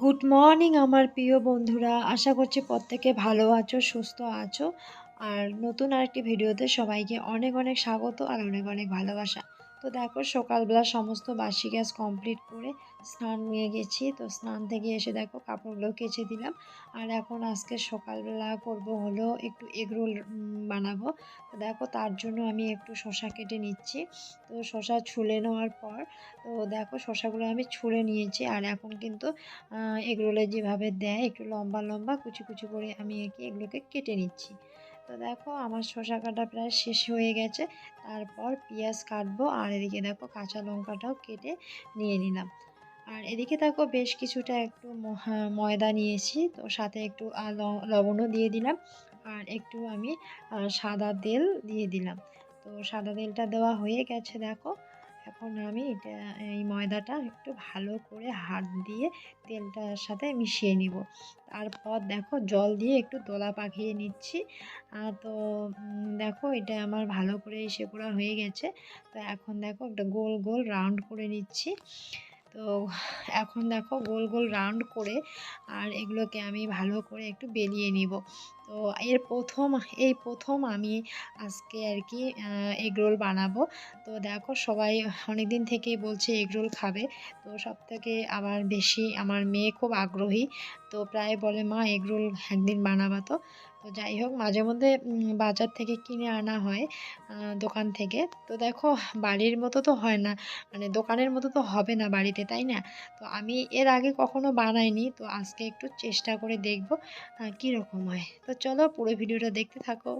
Good morning আমার প্রিয় বন্ধুরা। আশা করছি প্রত্যেকে ভালো আছো, সুস্থ আছো। আর নতুন আরেকটি ভিডিওতে সবাইকে অনেক অনেক স্বাগত আর অনেক অনেক ভালোবাসা। তো দেখো, সকালবেলা সমস্ত বাসি গ্যাস কমপ্লিট করে স্নান নিয়ে গেছি। তো স্নান থেকে এসে দেখো কাপড়গুলো কেচে দিলাম। আর এখন আজকে সকালবেলা করব হলো একটু এগরোল বানাবো। তো দেখো তার জন্য আমি একটু শশা কেটে নিচ্ছি। তো শশা ছুলে নেওয়ার পর, তো দেখো শশাগুলো আমি ছুলে নিয়েছি। আর এখন কিন্তু এগরোলে যেভাবে দেয় একটু লম্বা লম্বা কুচি কুচি করে আমি একে এগুলোকে কেটে নিচ্ছি। তো দেখো আমার শশা কাটা প্রায় শেষ হয়ে গেছে। তারপর পেঁয়াজ কাটবো। আর এদিকে দেখো কাঁচা লঙ্কাটাও কেটে নিয়ে নিলাম। আর এদিকে দেখো বেশ কিছুটা একটু ময়দা নিয়েছি, তো সাথে একটু লবণও দিয়ে দিলাম আর একটু আমি সাদা তেল দিয়ে দিলাম। তো সাদা তেলটা দেওয়া হয়ে গেছে দেখো, এখন আমি এটা, এই ময়দাটা একটু ভালো করে হাত দিয়ে তেলটার সাথে মিশিয়ে নিব। তারপর দেখো জল দিয়ে একটু দোলা পাকিয়ে নিচ্ছি। তো দেখো এটা আমার ভালো করে এসে করা হয়ে গেছে। তো এখন দেখো একটা গোল গোল রাউন্ড করে নিচ্ছি। তো এখন দেখো গোল গোল রাউন্ড করে আর এগুলোকে আমি ভালো করে একটু বেলিয়ে নিব। তো এর প্রথম, এই প্রথম আমি আজকে আর কি এগরোল বানাবো। তো দেখো সবাই অনেক দিন থেকেই বলছে এগরোল খাবে। তো সব থেকে আবার বেশি, আমার মেয়ে খুব আগ্রহী। তো প্রায় বলে, মা এগরোল একদিন বানাবা তো। তো যাই হোক, মাঝে মধ্যে বাজার থেকে কিনে আনা হয় দোকান থেকে। তো দেখো, বাড়ির মতো তো হয় না মানে দোকানের মতো তো হবে না বাড়িতে, তাই না? তো আমি এর আগে কখনো বানাইনি, তো আজকে একটু চেষ্টা করে দেখব কীরকম হয়। তো চলো, পুরো ভিডিওটা দেখতে থাকো।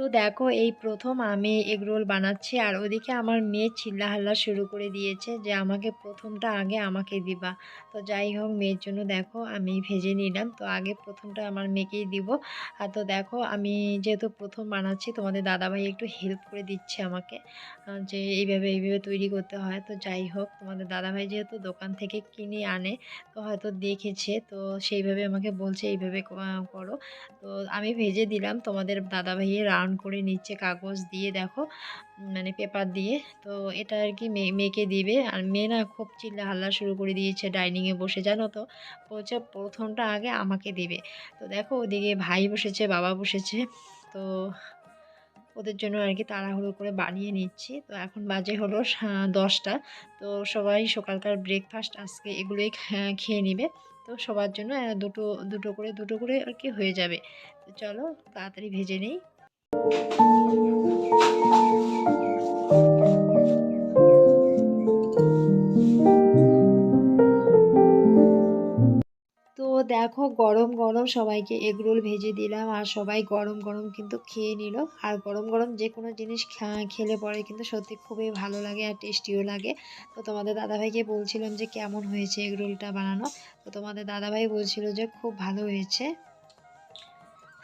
তো দেখো, এই প্রথম আমি এগরোল বানাচ্ছি আর ওদিকে আমার মেয়ে চিল্লাহাল্লা শুরু করে দিয়েছে যে আমাকে প্রথমটা আগে আমাকে দিবা। তো যাই হোক, মেয়ের জন্য দেখো আমি ভেজে নিলাম। তো আগে প্রথমটা আমার মেয়েকেই দিব। আর তো দেখো, আমি যেহেতু প্রথম বানাচ্ছি, তোমাদের দাদাভাই একটু হেল্প করে দিচ্ছে আমাকে যে এইভাবে এইভাবে তৈরি করতে হয়। তো যাই হোক, তোমাদের দাদাভাই যেহেতু দোকান থেকে কিনে আনে, তো হয়তো দেখেছে, তো সেইভাবে আমাকে বলছে, এইভাবে করো। তো আমি ভেজে দিলাম। তোমাদের দাদাভাইয়ের রাউন্ড করে নিচ্ছে কাগজ দিয়ে দেখো মানে পেপার দিয়ে। তো এটা আর কি মেয়ে মেয়েকে দিবে। আর মেয়ে না খুব চিল্লা হাল্লা শুরু করে দিয়েছে ডাইনিংয়ে বসে, জানো তো? বলছে প্রথমটা আগে আমাকে দিবে। তো দেখো ওদিকে ভাই বসেছে, বাবা বসেছে। তো ওদের জন্য আর কি তাড়াহুড়ো করে বানিয়ে নিচ্ছি। তো এখন বাজে হলো দশটা। তো সবাই সকালকার ব্রেকফাস্ট আজকে এগুলোই খেয়ে নিবে। তো সবার জন্য দুটো দুটো করে দুটো করে আর কি হয়ে যাবে। তো চলো তাড়াতাড়ি ভেজে নেই। দেখো গরম গরম সবাইকে এগরোল ভেজে দিলাম, আর সবাই গরম গরম কিন্তু খেয়ে নিল। আর গরম গরম যে কোনো জিনিস খেলে পরে কিন্তু সত্যি খুবই ভালো লাগে আর টেস্টিও লাগে। তো তোমাদের দাদাভাইকে বলছিলাম যে কেমন হয়েছে এগরোলটা বানানো? তো তোমাদের দাদাভাই বলছিল যে খুব ভালো হয়েছে।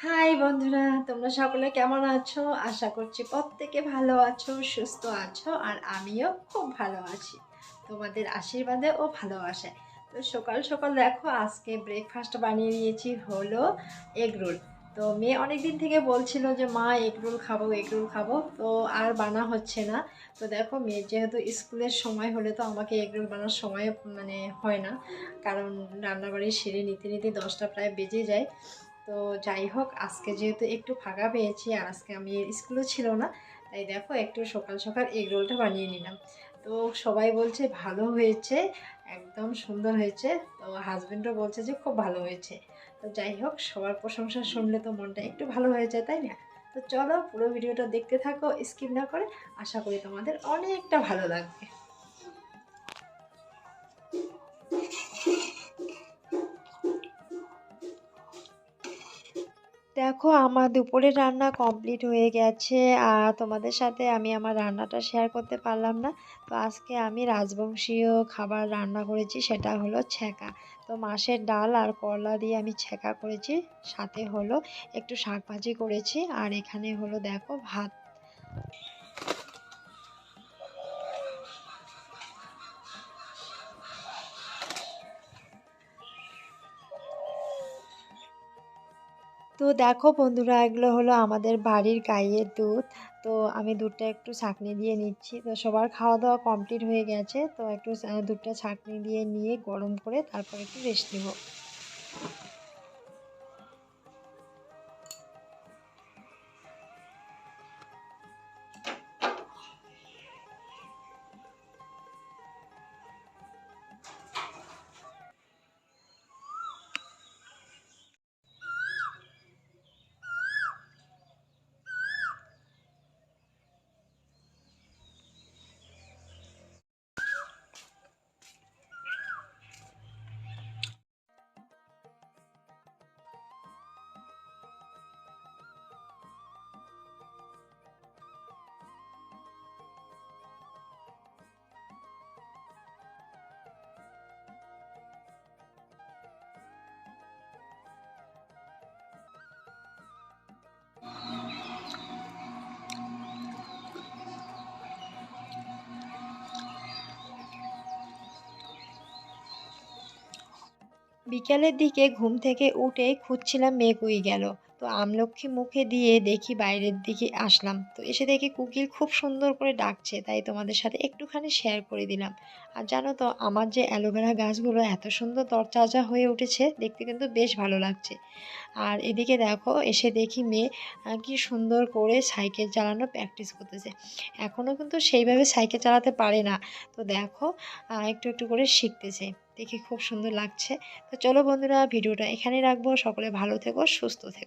হাই বন্ধুরা, তোমরা সকলে কেমন আছো? আশা করছি প্রত্যেকে ভালো আছো, সুস্থ আছো, আর আমিও খুব ভালো আছি। তোমাদের আশীর্বাদে ও ভালোবাসায়। তো সকাল সকাল দেখো, আজকে ব্রেকফাস্ট বানিয়ে নিয়েছি হলো এগ রোল তো মেয়ে অনেক দিন থেকে বলছিল যে, মা এগ রোল খাব এগ রোল খাব। তো আর বানা হচ্ছে না। তো দেখো, মেয়ের যেহেতু স্কুলের সময় হলে তো আমাকে এগ রোল বানার সময় মানে হয় না। কারণ রান্নাবাড়ি সেরে নিতে নিতে দশটা প্রায় বেজে যায়। তো যাই হোক, আজকে যেহেতু একটু ফাঁকা পেয়েছি আর আজকে আমি স্কুলও ছিল না, তাই দেখো একটু সকাল সকাল এগ রোলটা বানিয়ে নিলাম। তো সবাই বলছে ভালো হয়েছে, একদম সুন্দর হয়েছে। তো হাজব্যান্ডও বলছে যে খুব ভালো হয়েছে। তো যাই হোক, সবার প্রশংসা শুনলে তো মনটা একটু ভালো হয়ে যায়, তাই না? তো চলো পুরো ভিডিওটা দেখতে থাকো, স্কিপ না করে। আশা করি তোমাদের অনেকটা ভালো লাগবে। দেখো, আমার দুপুরের রান্না কমপ্লিট হয়ে গেছে। আর তোমাদের সাথে আমি আমার রান্নাটা শেয়ার করতে পারলাম না। তো আজকে আমি রাজবংশীয় খাবার রান্না করেছি, সেটা হলো ছ্যাঁকা তো মাছের ডাল আর করলা দিয়ে আমি ছ্যাঁকা করেছি, সাথে হলো একটু শাক ভাজি করেছি। আর এখানে হলো দেখো ভাত। তো দেখো বন্ধুরা, এগুলো হলো আমাদের বাড়ির গাইয়ের দুধ। তো আমি দুধটা একটু ছাঁকনি দিয়ে নিচ্ছি। তো সবার খাওয়া দাওয়া কমপ্লিট হয়ে গেছে। তো একটু দুধটা ছাঁকনি দিয়ে নিয়ে গরম করে তারপর একটু রেস্ট নেব। বিকালের দিকে ঘুম থেকে উঠে খুঁজছিলাম মেঘ উই গেল। তো আমলক্ষী মুখে দিয়ে দেখি বাইরের দিকে আসলাম। তো এসে দেখি কুকিল খুব সুন্দর করে ডাকছে, তাই তোমাদের সাথে একটুখানি শেয়ার করে দিলাম। আর জানো তো, আমার যে অ্যালোভেরা গাছগুলো এত সুন্দর তরতাজা হয়ে উঠেছে, দেখতে কিন্তু বেশ ভালো লাগছে। আর এদিকে দেখো, এসে দেখি মেয়ে কি সুন্দর করে সাইকেল চালানো প্র্যাকটিস করতেছে। এখনও কিন্তু সেইভাবে সাইকেল চালাতে পারে না। তো দেখো একটু একটু করে শিখতেছে। দেখে খুব সুন্দর লাগছে। তো চলো বন্ধুরা, ভিডিওটা এখানেই রাখব। সকলে ভালো থেকো, সুস্থ থেকো।